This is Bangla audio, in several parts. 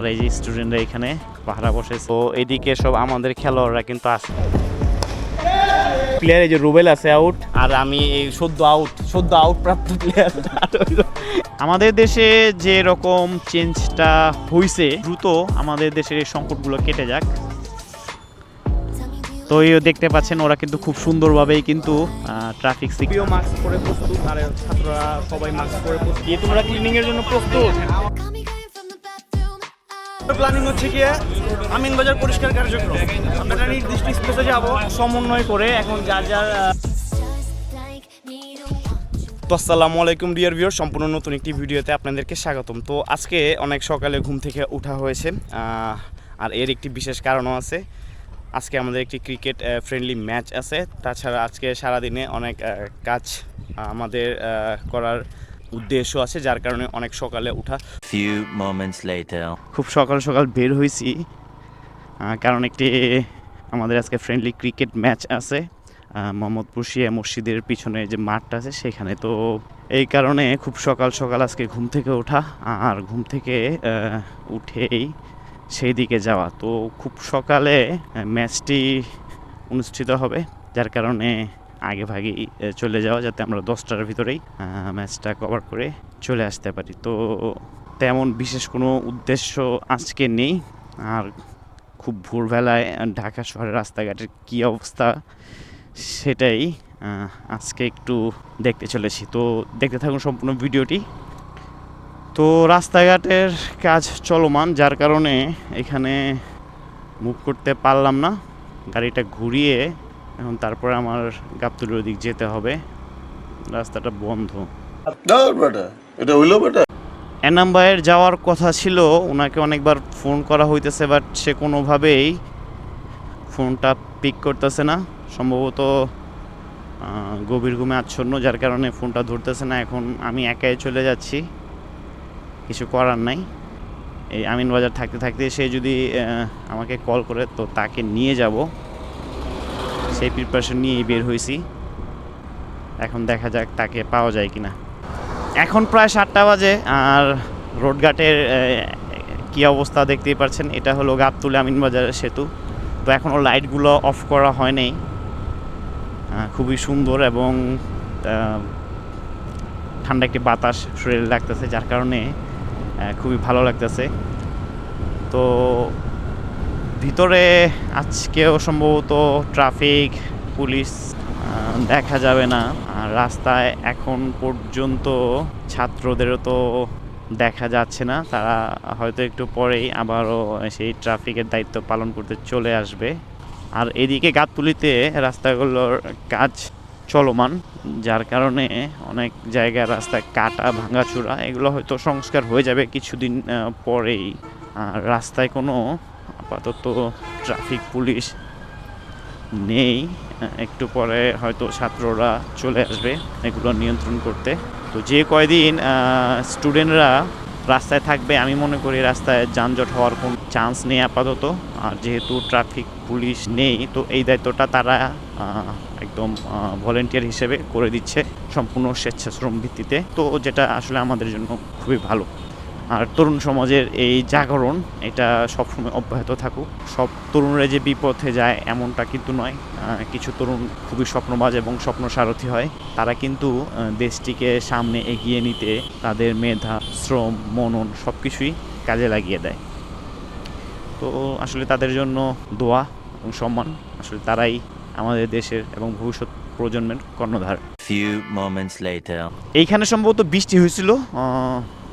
আর এই যে স্টুডেন্টরা এখানে পাহারা বসেছে। তো এদিকে সব আমাদের খেলোয়াড়রা কিন্তু আছে। প্লেয়ার এই যে রুবেল আছে আউট আর আমি এই সদ্য আউট সদ্য আউট প্রাপ্ত প্লেয়ার আমাদের দেশে যে রকম চেঞ্জটা হইছে দ্রুত আমাদের দেশের এই সংকটগুলো কেটে যাক। তো এই দেখতে পাচ্ছেন ওরা কিন্তু খুব সুন্দরভাবেই কিন্তু ট্রাফিক সিকিও মাস্ক পরে প্রস্তুত আর ছাত্ররা সবাই মাস্ক পরে প্রস্তুত। তোমরা ক্লিনিং এর জন্য প্রস্তুত। প্ল্যানিং হচ্ছে কি আমিনবাজার পরিষ্কার কার্যক্রম। আমরা নির্দিষ্ট স্পেসে যাব, সমন্বয় করে এখন যার যার তো আসসালামু আলাইকুম ডিয়ার ভিউর সম্পূর্ণ নতুন একটি ভিডিওতে আপনাদেরকে স্বাগতম। তো আজকে অনেক সকালে ঘুম থেকে ওঠা হয়েছে আর এর একটি বিশেষ কারণও আছে। আজকে আমাদের একটি ক্রিকেট ফ্রেন্ডলি ম্যাচ আছে। তাছাড়া আজকে সারাদিনে অনেক কাজ আমাদের করার উদ্দেশ্য আছে যার কারণে অনেক সকালে ওঠা Few moments later. খুব সকাল সকাল বের হয়েছি কারণ একটি আমাদের আজকে ফ্রেন্ডলি ক্রিকেট ম্যাচ আছে মোহাম্মদপুর শিয়া মসজিদের পিছনে যে মাঠটা আছে সেখানে তো এই কারণে খুব সকাল সকাল আজকে ঘুম থেকে ওঠা আর ঘুম থেকে উঠেই সেই দিকে যাওয়া তো খুব সকালে ম্যাচটি অনুষ্ঠিত হবে যার কারণে আগে আহ, চলে যাওয়া যাতে আমরা দশটার ভিতরেই ম্যাচটা কভার করে চলে আসতে পারি। তো তেমন বিশেষ কোনো উদ্দেশ্য আজকে নেই। আর খুব ভোরবেলায় ঢাকা শহরের রাস্তাঘাটের কী অবস্থা সেটাই আজকে একটু দেখতে চলেছি। তো দেখতে থাকুন সম্পূর্ণ ভিডিওটি। তো রাস্তাঘাটের কাজ চলমান যার কারণে এখানে মুভ করতে পারলাম না। গাড়িটা ঘুরিয়ে এখন তারপরে আমার গাবতুলের দিক যেতে হবে। রাস্তাটা বন্ধ। এটা হইল বেটা এনাম ভাইয়ের যাওয়ার কথা ছিল ওনাকে অনেকবার ফোন করা হইতেছে বাট সে কোনোভাবেই ফোনটা পিক করতেছে না। সম্ভবত গভীর ঘুমে আচ্ছন্ন যার কারণে ফোনটা ধরতেছে না। এখন আমি একাই চলে যাচ্ছি। কিছু করার নাই। এই আমিন বাজার থাকতে থাকতে সে যদি আমাকে কল করে তো তাকে নিয়ে যাব। সেই প্রিপারেশন নিয়েই বের হয়েছি। এখন দেখা যাক তাকে পাওয়া যায় কিনা। এখন প্রায় সাতটা বাজে আর রোডঘাটের কি অবস্থা দেখতেই পাচ্ছেন? এটা হলো গাবতুলে আমিনবাজারের সেতু। তো এখনও লাইটগুলো অফ করা হয়নি আহ, খুবই সুন্দর এবং ঠান্ডা একটি বাতাস শরীরে লাগতেছে যার কারণে খুবই ভালো লাগতেছে। তো ভিতরে আজকেও সম্ভবত ট্রাফিক, পুলিশ দেখা যাবে না। আর রাস্তায় এখন পর্যন্ত ছাত্রদেরও তো দেখা যাচ্ছে না। তারা হয়তো একটু পরেই আবারও সেই ট্রাফিকের দায়িত্ব পালন করতে চলে আসবে। আর এদিকে গাবতুলিতে রাস্তাগুলোর কাজ চলমান, যার কারণে অনেক জায়গায় রাস্তায় কাটা, ভাঙাচুরা, এগুলো হয়তো সংস্কার হয়ে যাবে কিছুদিন পরেই। আর রাস্তায় কোনো আপাতত ট্রাফিক পুলিশ নেই। একটু পরে হয়তো ছাত্ররা চলে আসবে এগুলো নিয়ন্ত্রণ করতে। তো যে কয়দিন স্টুডেন্টরা রাস্তায় থাকবে, আমি মনে করি রাস্তায় যানজট হওয়ার কোনো চান্স নেই আপাতত। আর যেহেতু ট্রাফিক পুলিশ নেই, তো এই দায়িত্বটা তারা একদম ভলেন্টিয়ার হিসেবে করে দিচ্ছে সম্পূর্ণ স্বেচ্ছাশ্রম ভিত্তিতে। তো যেটা আসলে আমাদের জন্য খুবই ভালো। আর তরুণ সমাজের এই জাগরণ এটা সবসময় অব্যাহত থাকুক। সব তরুণরা যে বিপথে যায় এমনটা কিন্তু নয়। কিছু তরুণ খুবই স্বপ্নবাজ এবং স্বপ্ন সারথি হয়। তারা কিন্তু দেশটিকে সামনে এগিয়ে নিতে তাদের মেধা শ্রম মনন সব কিছুই কাজে লাগিয়ে দেয়। তো আসলে তাদের জন্য দোয়া এবং সম্মান আসলে তারাই আমাদের দেশের এবং ভবিষ্যৎ প্রজন্মের কর্ণধার. এইখানে সম্ভবত বৃষ্টি হয়েছিল।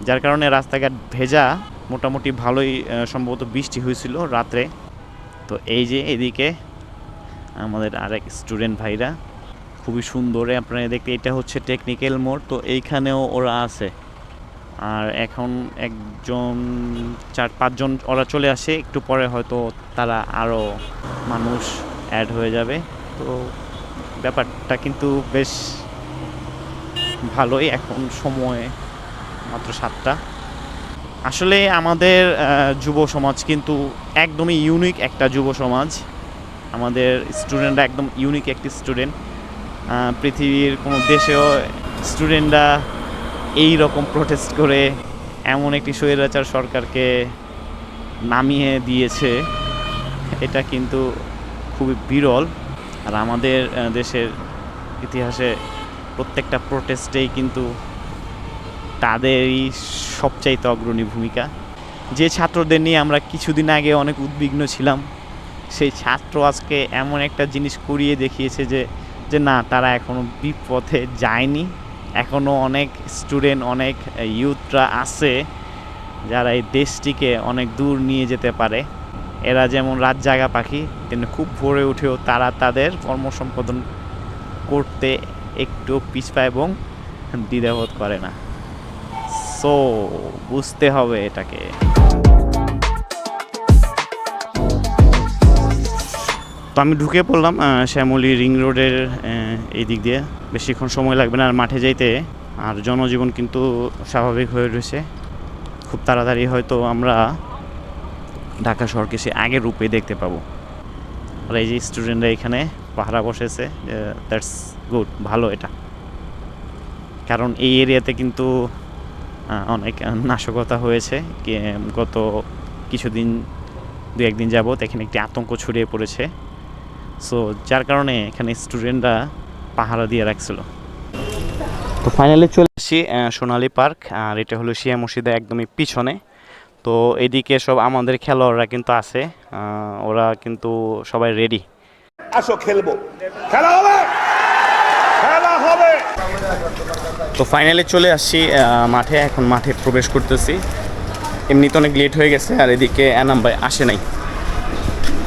যার কারণে রাস্তাঘাট ভেজা, মোটামুটি ভালোই সম্ভবত বৃষ্টি হয়েছিল রাত্রে। তো এই যে এদিকে আমাদের আরেক স্টুডেন্ট ভাইরা, খুবই সুন্দরে আপনারা দেখতে, এটা হচ্ছে টেকনিক্যাল মোড়, তো এইখানেও ওরা আছে। আর এখন একজন, চার পাঁচজন ওরা চলে আসে, একটু পরে হয়তো তারা আরও মানুষ অ্যাড হয়ে যাবে। তো ব্যাপারটা কিন্তু বেশ ভালোই, এখন সময় মাত্র সাতটা। আসলে আমাদের যুব সমাজ কিন্তু একদমই ইউনিক একটা যুব সমাজ। আমাদের স্টুডেন্টরা একদম ইউনিক একটি স্টুডেন্ট পৃথিবীর কোনো দেশেও স্টুডেন্টরা এই রকম প্রোটেস্ট করে এমন একটি স্বৈরাচার সরকারকে নামিয়ে দিয়েছে, এটা কিন্তু খুবই বিরল। আর আমাদের দেশের ইতিহাসে প্রত্যেকটা প্রোটেস্টেই কিন্তু তাদেরই সবচাইতে অগ্রণী ভূমিকা। যে ছাত্রদের নিয়ে আমরা কিছুদিন আগে অনেক উদ্বিগ্ন ছিলাম, সেই ছাত্র আজকে এমন একটা জিনিস করিয়ে দেখিয়েছে যে যে না, তারা এখনও বিপথে যায়নি। এখনও অনেক স্টুডেন্ট অনেক ইউথরা আছে যারা এই দেশটিকে অনেক দূর নিয়ে যেতে পারে। এরা যেমন রাত জাগা পাখি, তেমনি খুব ভোরে উঠেও তারা তাদের কর্মসম্পাদন করতে একটু পিছপা এবং দ্বিধাবোধ করে না। সো বুঝতে হবে এটাকে। তো আমি ঢুকে পড়লাম শ্যামলী রিং রোডের এই দিক দিয়ে। বেশিক্ষণ সময় লাগবে না আর মাঠে যাইতে। আর জনজীবন কিন্তু স্বাভাবিক হয়ে রয়েছে। খুব তাড়াতাড়ি হয়তো আমরা ঢাকা শহরকে সে আগের রূপে দেখতে পাবো। আর এই যে স্টুডেন্টরা এখানে পাহারা বসেছে দ্যাটস গুড ভালো এটা। কারণ এই এরিয়াতে কিন্তু অনেক নাশকতা হয়েছে। গত কিছুদিন দু একদিন যাবৎ এখানে একটি আতঙ্ক ছড়িয়ে পড়েছে। সো যার কারণে এখানে স্টুডেন্টরা পাহারা দিয়ে রাখছিল। তো ফাইনালি চলে আসি সোনালী পার্ক। আর এটা হলো শিয়া মসজিদের একদমই পিছনে। তো এদিকে সব আমাদের খেলোয়াড়রা কিন্তু আছে। ওরা কিন্তু সবাই রেডি আসো খেলব। খেলা হবে খেলা হবে তো ফাইনালে চলে আসছি মাঠে, এখন মাঠে প্রবেশ করতেছি। এমনি তো অনেক লেট হয়ে গেছে, আর এদিকে এনাম ভাই আসে নাই।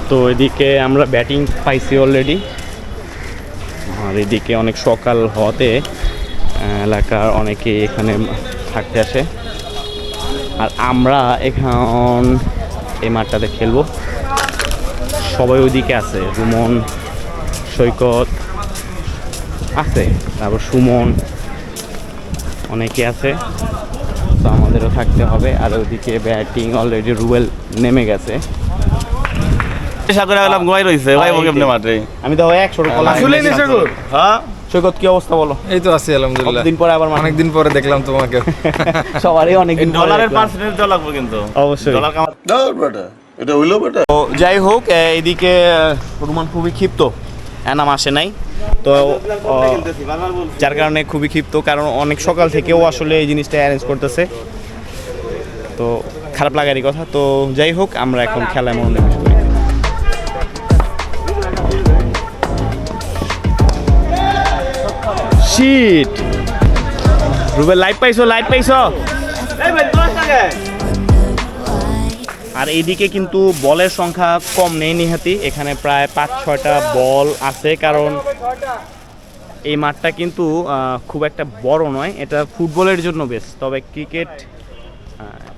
তো এদিকে আমরা ব্যাটিং পাইছি অলরেডি আর এদিকে অনেক সকাল হওয়াতে এলাকার অনেকে এখানে থাকতে আসে। আর আমরা এখন এই মাঠটাতে খেলব। সবাই ওইদিকে আছে, রুমন, সৈকত আছে, তারপর সুমন অনেকে আছে। তো আমাদেরও থাকতে হবে। আর ওদিকে ব্যাটিং অলরেডি রুবেল নেমে গেছে। সাগরে গেলাম ঘুমাই রইছে। ভাই ওকে এমনি মাঠে? আমি তো একশো হ্যাঁ? সৈকত কি অবস্থা বলো? এই তো আছি আলহামদুলিল্লাহ। দিন পরে আবার পরে দেখলাম তোমাকে। সবারই অনেক দিন ডলারের পার্সেন্টেজ দেওয়া লাগবে কিন্তু। অবশ্যই। ডলার কামাতে না বেটা এটা হইল বেটা তো যাই হোক এদিকে রুমান খুবই ক্ষিপ্ত। এনাম আসে নাই। তো যার কারণে খুবই ক্ষিপ্ত, কারণ অনেক সকাল থেকেও আসলে এই জিনিসটা অ্যারেঞ্জ করতেছে। তো, খারাপ লাগারই কথা। তো, যাই হোক, আমরা এখন খেলায় মনোনিবেশ করি। রুবেল লাইট পাইছো লাইট পাইছো? আর এইদিকে কিন্তু বলের সংখ্যা কম নেই নিহাতি। এখানে প্রায় পাঁচ, ছয়টা বল আছে, কারণ এই মাঠটা কিন্তু খুব একটা বড় নয়। এটা ফুটবলের জন্য বেশ তবে ক্রিকেট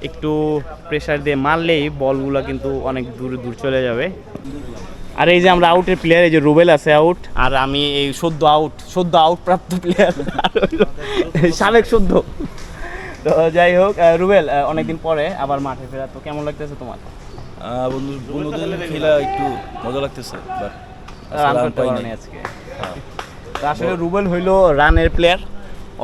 একটু প্রেসার দিয়ে মারলেই বলগুলো কিন্তু অনেক দূর দূর চলে যাবে। আর এই যে আমরা আউটের প্লেয়ার এই যে রুবেল আছে আউট আর আমি এই সদ্য আউট সদ্য আউট প্রাপ্ত প্লেয়ার সাবেক সদ্য। তো যাই হোক রুবেল অনেকদিন পরে আবার মাঠে ফেরা তো কেমন লাগতেছে তোমার? বন্ধু বন্ধুদের খেলা একটু মজা লাগতেছে বাট আজকে। আসলে রুবেল হইল রানের প্লেয়ার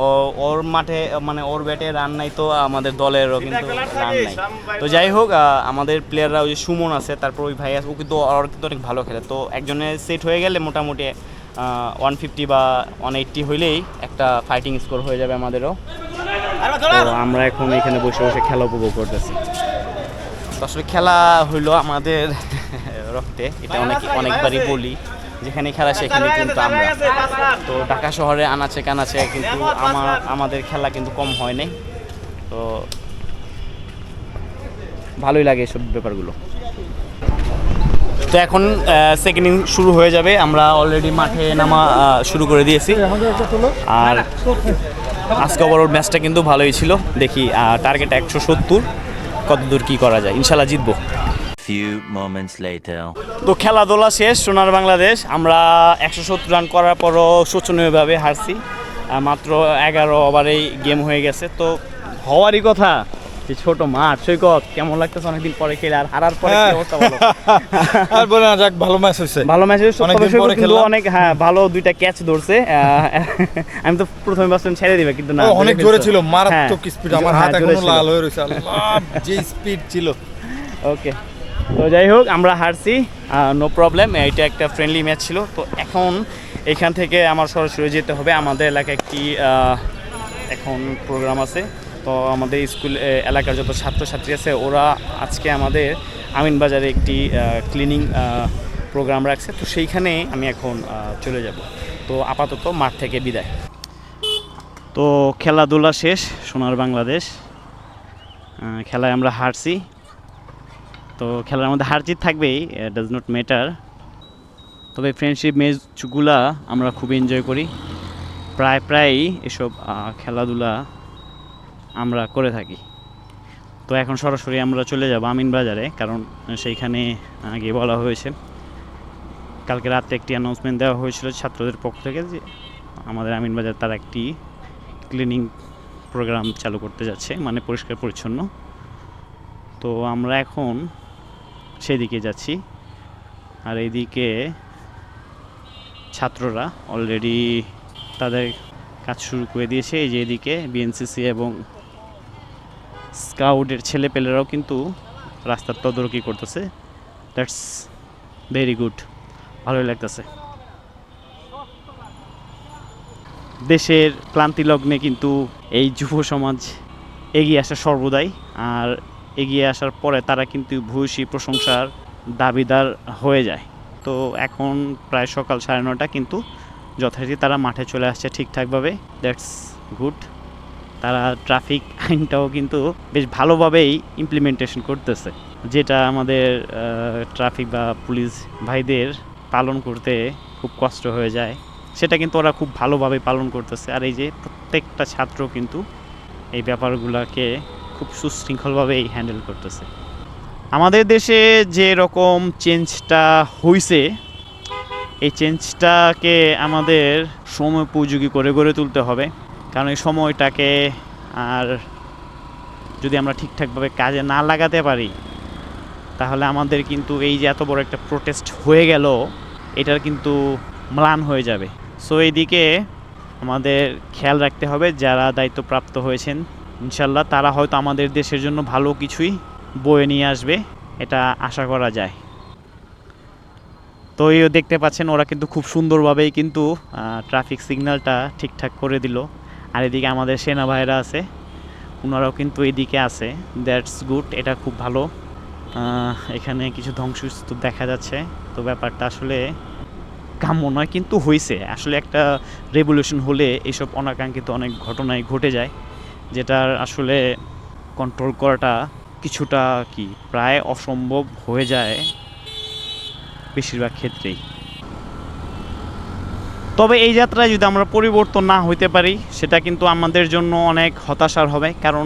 ও ওর মাঠে মানে ওর ব্যাটে রান নাই তো আমাদের দলেরও কিন্তু রান নাই। তো যাই হোক আমাদের প্লেয়াররা ওই যে সুমন আছে তারপর ওই ভাই আছে ও কিন্তু ওর কিন্তু অনেক ভালো খেলে। তো একজনের সেট হয়ে গেলে মোটামুটি ওয়ান ফিফটি বা ওয়ান এইট্টি হইলেই একটা ফাইটিং স্কোর হয়ে যাবে আমাদেরও। তো আমরা এখন এখানে বসে বসে খেলা উপভোগ করতেছি। আসলে খেলা হইল আমাদের রক্তে। এটা অনেক অনেকবারই বলি যেখানে খেলা সেখানে কিন্তু আমরা। তো ঢাকা শহরে আনাচে কানাচে কিন্তু আমার আমাদের খেলা কিন্তু কম হয় নাই। তো ভালোই লাগে এসব ব্যাপারগুলো। তো এখন সেকেন্ড ইনিং শুরু হয়ে যাবে। আমরা অলরেডি মাঠে নামা শুরু করে দিয়েছি। আর আজকে ওর ম্যাচটা কিন্তু ভালোই ছিল। দেখি টার্গেট একশো সত্তর কত দূর কী করা যায়? ইনশাল্লাহ জিতবো। Few moments later. তো খেলাধুলা শেষ সোনার বাংলাদেশ। আমরা একশো সত্তর রান করার পরও শোচনীয়ভাবে হারছি। মাত্র এগারো ওভারেই গেম হয়ে গেছে। তো হওয়ারই কথা যে ছোট মাঠ সৈকত কেমন লাগতেছে অনেকদিন পরে খেলে? আর হারার পরে কি অবস্থা বলো? আর বলে না যাক ভালো ম্যাচ হয়েছে। ভালো ম্যাচ অনেকদিন পরে কিন্তু অনেক হ্যাঁ ভালো দুইটা ক্যাচ ধরছে। আমি তো প্রথমে ভাবছিলাম ছেড়ে দিবে কিন্তু না অনেক জোরে ছিল মারাত্মক হ্যাঁ, স্পিড আমার হ্যাঁ, হাত এখনও লাল হয়ে রয়েছে আল্লাহ যে স্পিড ছিল। ওকে তো যাই হোক আমরা হারছি নো প্রবলেম এটা একটা ফ্রেন্ডলি ম্যাচ ছিল। তো এখন এখান থেকে আমার সরাসরি যেতে হবে আমাদের এলাকায় একটি এখন প্রোগ্রাম আছে। তো আমাদের স্কুল এলাকার যত ছাত্রছাত্রী আছে, ওরা আজকে আমাদের আমিনবাজারে একটি ক্লিনিং প্রোগ্রাম রাখছে। তো সেইখানে আমি এখন চলে যাব। তো আপাতত মাঠ থেকে বিদায়। তো খেলাধুলা শেষ, সোনার বাংলাদেশ। খেলায় আমরা হারছি। তো খেলার মধ্যে হার জিত থাকবেই ডাজ নট ম্যাটার তবে ফ্রেন্ডশিপ ম্যাচগুলা আমরা খুব এনজয় করি। প্রায়, প্রায়ই এসব খেলাধুলা আমরা করে থাকি। তো এখন সরাসরি আমরা চলে যাব আমিন বাজারে, কারণ সেইখানে আগে বলা হয়েছে। কালকে রাতে একটি অ্যানাউন্সমেন্ট দেওয়া হয়েছিল ছাত্রদের পক্ষ থেকে যে আমাদের আমিন বাজার তার একটি ক্লিনিং প্রোগ্রাম চালু করতে যাচ্ছে মানে পরিষ্কার পরিচ্ছন্ন। তো আমরা এখন সেদিকে যাচ্ছি। আর এইদিকে ছাত্ররা অলরেডি তাদের কাজ শুরু করে দিয়েছে। এই যে এদিকে বিএনসিসি এবং স্কাউটের ছেলেপেলেরাও কিন্তু রাস্তার তদারকি করতেছে। দ্যাটস ভেরি গুড ভালোই লাগতেছে। দেশের ক্লান্তি লগ্নে কিন্তু এই যুব সমাজ এগিয়ে আসা সর্বদাই। আর এগিয়ে আসার পরে তারা কিন্তু ভূয়সী প্রশংসার দাবিদার হয়ে যায়। তো এখন প্রায় সকাল সাড়ে নটা কিন্তু যথারীতি তারা মাঠে চলে আসছে ঠিকঠাকভাবে। দ্যাটস গুড তারা ট্রাফিক আইনটাও কিন্তু বেশ ভালোভাবেই ইমপ্লিমেন্টেশন করতেছে। যেটা আমাদের ট্রাফিক বা পুলিশ ভাইদের পালন করতে খুব কষ্ট হয়ে যায়। সেটা কিন্তু ওরা খুব ভালোভাবে পালন করতেছে। আর এই যে প্রত্যেকটা ছাত্র কিন্তু এই ব্যাপারগুলোকে খুব সুশৃঙ্খলভাবেই হ্যান্ডেল করতেছে। আমাদের দেশে যে রকম চেঞ্জটা হইছে, এই চেঞ্জটাকে আমাদের সময় উপযোগী করে গড়ে তুলতে হবে। কারণ এই সময়টাকে আর যদি আমরা ঠিকঠাকভাবে কাজে না লাগাতে পারি, তাহলে আমাদের কিন্তু এই যে এত বড় একটা প্রোটেস্ট হয়ে গেল, এটার কিন্তু ম্লান হয়ে যাবে। সো এইদিকে আমাদের খেয়াল রাখতে হবে যারা দায়িত্বপ্রাপ্ত হয়েছেন, ইনশাল্লাহ তারা হয়তো আমাদের দেশের জন্য ভালো কিছুই বয়ে নিয়ে আসবে, এটা আশা করা যায়। তো এই দেখতে পাচ্ছেন ওরা কিন্তু খুব সুন্দরভাবেই কিন্তু ট্রাফিক সিগন্যালটা ঠিকঠাক করে দিল। আর এদিকে আমাদের সেনা ভাইরা আছে। ওনারাও কিন্তু এদিকে আছে। দ্যাটস গুড, এটা খুব ভালো। এখানে কিছু ধ্বংসস্তূপ দেখা যাচ্ছে। তো ব্যাপারটা আসলে কাম্য নয়, কিন্তু হয়েছে আসলে একটা রেভলিউশন হলে এইসব অনাকাঙ্ক্ষিত অনেক ঘটনাই ঘটে যায়, যেটার আসলে কন্ট্রোল করাটা কিছুটা কি, প্রায় অসম্ভব হয়ে যায় বেশিরভাগ ক্ষেত্রেই। তবে এই যাত্রায় যদি আমরা পরিবর্তন না হইতে পারি, সেটা কিন্তু আমাদের জন্য অনেক হতাশার হবে। কারণ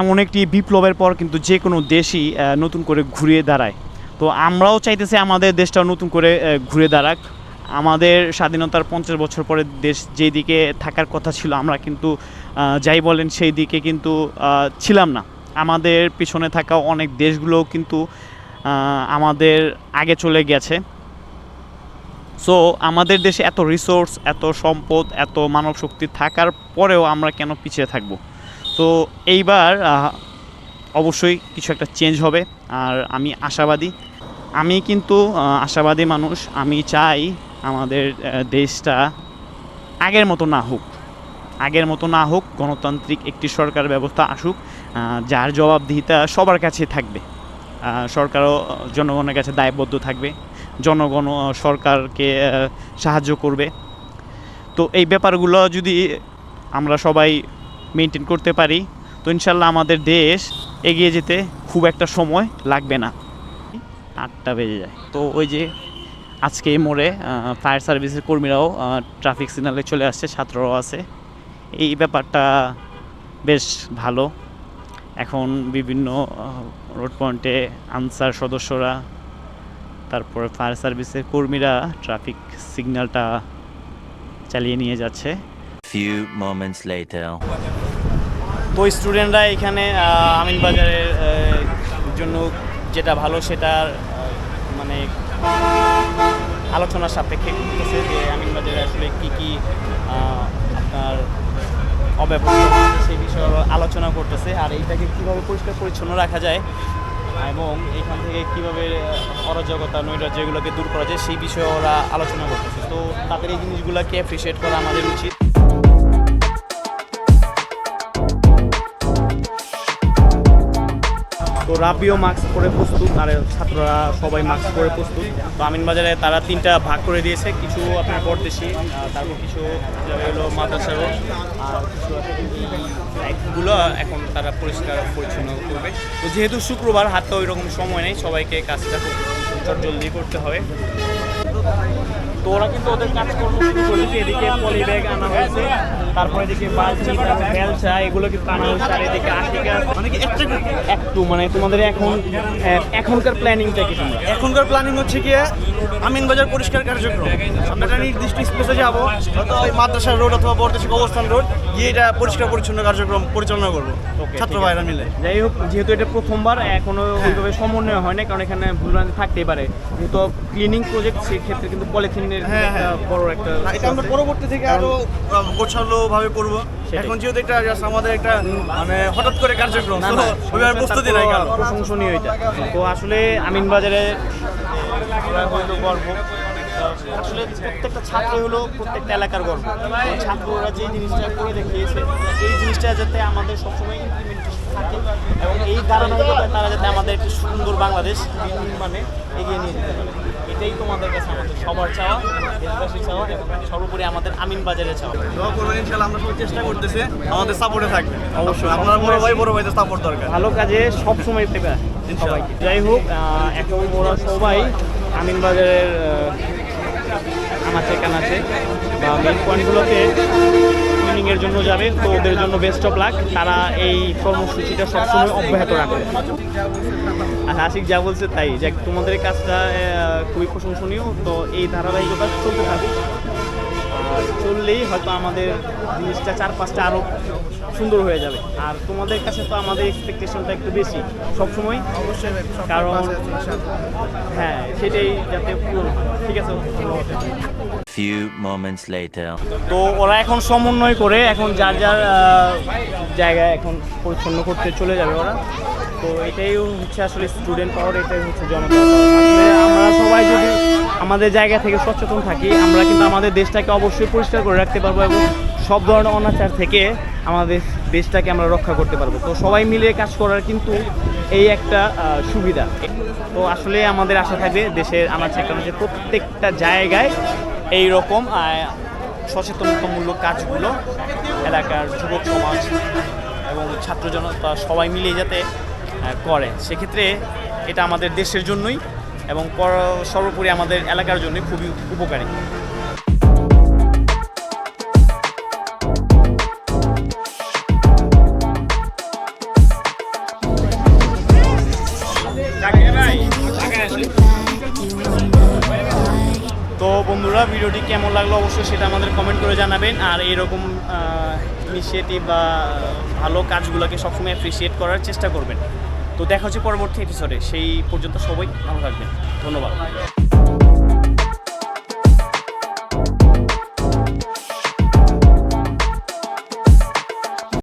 এমন একটি বিপ্লবের পর কিন্তু যে কোনো দেশই নতুন করে ঘুরিয়ে দাঁড়ায়। তো আমরাও চাইতেছি আমাদের দেশটাও নতুন করে ঘুরে দাঁড়াক। আমাদের স্বাধীনতার পঞ্চাশ বছর পরে দেশ যেই দিকে থাকার কথা ছিল, আমরা কিন্তু যাই বলেন সেই দিকে কিন্তু ছিলাম না। আমাদের পিছনে থাকা অনেক দেশগুলোও কিন্তু আমাদের আগে চলে গেছে। সো আমাদের দেশে এত রিসোর্স এত সম্পদ, এত মানব শক্তি থাকার পরেও আমরা কেন পিছিয়ে থাকব? তো এইবার অবশ্যই কিছু একটা চেঞ্জ হবে, আর আমি আশাবাদী। আমি কিন্তু আশাবাদী মানুষ। আমি চাই আমাদের দেশটা আগের মতো না হোক। আগের মতো না হোক, গণতান্ত্রিক একটি সরকার ব্যবস্থা আসুক যার জবাবদিহিতা সবার কাছে থাকবে। সরকারও, জনগণের কাছে দায়বদ্ধ থাকবে। জনগণ সরকারকে সাহায্য করবে। তো এই ব্যাপারগুলো যদি আমরা সবাই মেনটেন করতে পারি, তো ইনশাল্লাহ আমাদের দেশ এগিয়ে যেতে খুব একটা সময় লাগবে না। আটটা বেজে যায়। তো ওই যে আজকে এই মোড়ে ফায়ার সার্ভিসের কর্মীরাও ট্রাফিক সিগনালে চলে আসছে, ছাত্ররাও আছে। এই ব্যাপারটা বেশ ভালো। এখন বিভিন্ন রোড পয়েন্টে আনসার সদস্যরা তারপরে ফায়ার সার্ভিসের কর্মীরা ট্রাফিক সিগন্যালটা চালিয়ে নিয়ে যাচ্ছে Few moments later. তো স্টুডেন্টরা এখানে আহ, আমিনবাজারের আহ, জন্য যেটা ভালো সেটার মানে আলোচনার সাপেক্ষে করতেছে যে আমিনবাজারে আসলে কী কী আপনার অব্যবস্থা সেই বিষয়ে আলোচনা করতেছে আর এইটাকে কীভাবে পরিষ্কার পরিচ্ছন্ন রাখা যায় এবং এখান থেকে কীভাবে অরাজকতা, নৈরাজ্য যেগুলোকে দূর করা যায় সেই বিষয়ে ওরা আলোচনা করতেছে। তো তাদের এই জিনিসগুলোকে অ্যাপ্রিসিয়েট করা আমাদের উচিত। রাবিও মাস্ক পরে প্রস্তুত, আর ছাত্ররা সবাই মাস্ক পরে প্রস্তুত। তো আমিন বাজারে তারা তিনটা ভাগ করে দিয়েছে, কিছু আপনার পরদেশি তারপর কিছু হলো মাদ্রাসা রোড আর কিছু এখন তারা পরিষ্কার পরিচ্ছন্ন করবে। তো যেহেতু শুক্রবার, হাতে ওই রকম সময় নেই, সবাইকে কাজটা খুব জলদি করতে হবে। তো ওরা কিন্তু ওদের কাজকর্ম শুরু করেছে এদিকে পলি ব্যাগ আনা হয়েছে তারপর এদিকে বালতি তারপর বেলচা এগুলো কিন্তু আনা হয়েছে আর এদিকে আশিকা। মানে কি একটু মানে তোমাদের এখন এখনকার প্ল্যানিংটা কি এখনকার প্ল্যানিং হচ্ছে কি আমিনবাজার পরিষ্কার কার্যক্রম। আমরা একটা নির্দিষ্ট স্পেসে যাব হয়তো ওই মাদ্রাসা রোড অথবা বর্তমানে অবস্থান রোড গিয়ে এটা পরিষ্কার পরিচ্ছন্ন কার্যক্রম পরিচালনা করব ছাত্র ভাইরা মিলে। যাই হোক যেহেতু এটা প্রথমবার এখনও ওইভাবে সমন্বয় হয় না কারণ এখানে ভুলভ্রান্তি থাকতেই পারে। যেহেতু ক্লিনিং প্রজেক্ট সেই ক্ষেত্রে কিন্তু পলিথিনের হ্যাঁ, হ্যাঁ। বড় একটা এটা আমরা পরবর্তী থেকে আরও গোছালো ভাবে করব। এখন যেহেতু এটা just আমাদের একটা মানে হঠাৎ করে কার্যক্রম ওইভাবে প্রস্তুতি নাই কারণ প্রশংসনীয় এটা। তো আসলে আমিন বাজারে গর্ব। আসলে প্রত্যেকটা ছাত্র হলো প্রত্যেকটা এলাকার গর্ব। ছাত্ররা যে জিনিসটা করে দেখিয়েছে এই জিনিসটা যাতে আমাদের সবসময় ইমপ্লিমেন্টেশন থাকে এবং এই ধারাবাহিকতায় তারা যাতে আমাদের একটি সুন্দর বাংলাদেশ মানে এগিয়ে নিয়ে যেতে পারে। এটাই তোমাদের কাছে আমাদের সবার চাওয়া দেশবাসীর চাওয়া এবং সর্বোপরি আমাদের আমিন বাজারের চাওয়া। দোয়া করবেন ইনশাআল্লাহ আমরা সবাই চেষ্টা করতেছি আমাদের সাপোর্টে থাকবে অবশ্যই। আপনার বড় ভাই বড় ভাইদের সাপোর্ট দরকার। ভালো কাজে সব সময় পেবে সবাইকে। যাই হোক এখন ওরা সবাই আমিন আমিনবাজারের আনাচে কানাচে বা মেন পয়েন্টগুলোতে ট্রেনিংয়ের জন্য যাবে, তো ওদের জন্য বেস্ট অফ লাক তারা এই কর্মসূচিটা সবসময় অব্যাহত রাখবে। আর আশিক যা বলছে তাই। যে তোমাদের কাজটা খুবই প্রশংসনীয়। তো এই ধারাবাহিকতা চলতে থাকুক। চললেই হয়তো আমাদের জিনিসটা চার পাঁচটা আরও সুন্দর হয়ে যাবে। আর তোমাদের কাছে তো আমাদের এক্সপেকটেশনটা একটু বেশি সবসময়। অবশ্যই কারণ হ্যাঁ সেটাই যাতে পূরণ হয়। ঠিক আছে Few moments later. তো ওরা এখন সমন্বয় করে এখন যার যার জায়গায় এখন পরিচ্ছন্ন করতে চলে যাবে ওরা। তো এটাই হচ্ছে আসলে স্টুডেন্ট পাওয়ার এটাই হচ্ছে জনতা আমরা সবাই যদি আমাদের জায়গা থেকে সচেতন থাকি। আমরা কিন্তু আমাদের দেশটাকে অবশ্যই পরিষ্কার করে রাখতে পারব এবং সব ধরনের অনাচার থেকে আমাদের দেশটাকে আমরা রক্ষা করতে পারব। তো সবাই মিলে কাজ করার কিন্তু এই একটা সুবিধা। তো আসলে আমাদের আশা থাকবে দেশের আনাচে কানাচে প্রত্যেকটা জায়গায় এই রকম সচেতনতামূলক কাজগুলো এলাকার যুবক সমাজ এবং ছাত্র জনতা সবাই মিলে যাতে করে। সেক্ষেত্রে এটা আমাদের দেশের জন্যই এবং সর্বোপরি আমাদের এলাকার জন্যই খুবই উপকারী। তো বন্ধুরা, ভিডিওটি কেমন লাগল অবশ্যই সেটা আমাদের কমেন্ট করে জানাবেন। আর এরকম ইনিশিয়েটিভ বা ভালো কাজগুলোকে সবসময় অ্যাপ্রিসিয়েট করার চেষ্টা করবেন। তো দেখা হচ্ছে পরবর্তী এপিসোডে সেই পর্যন্ত সবাই ভালো থাকবেন। ধন্যবাদ।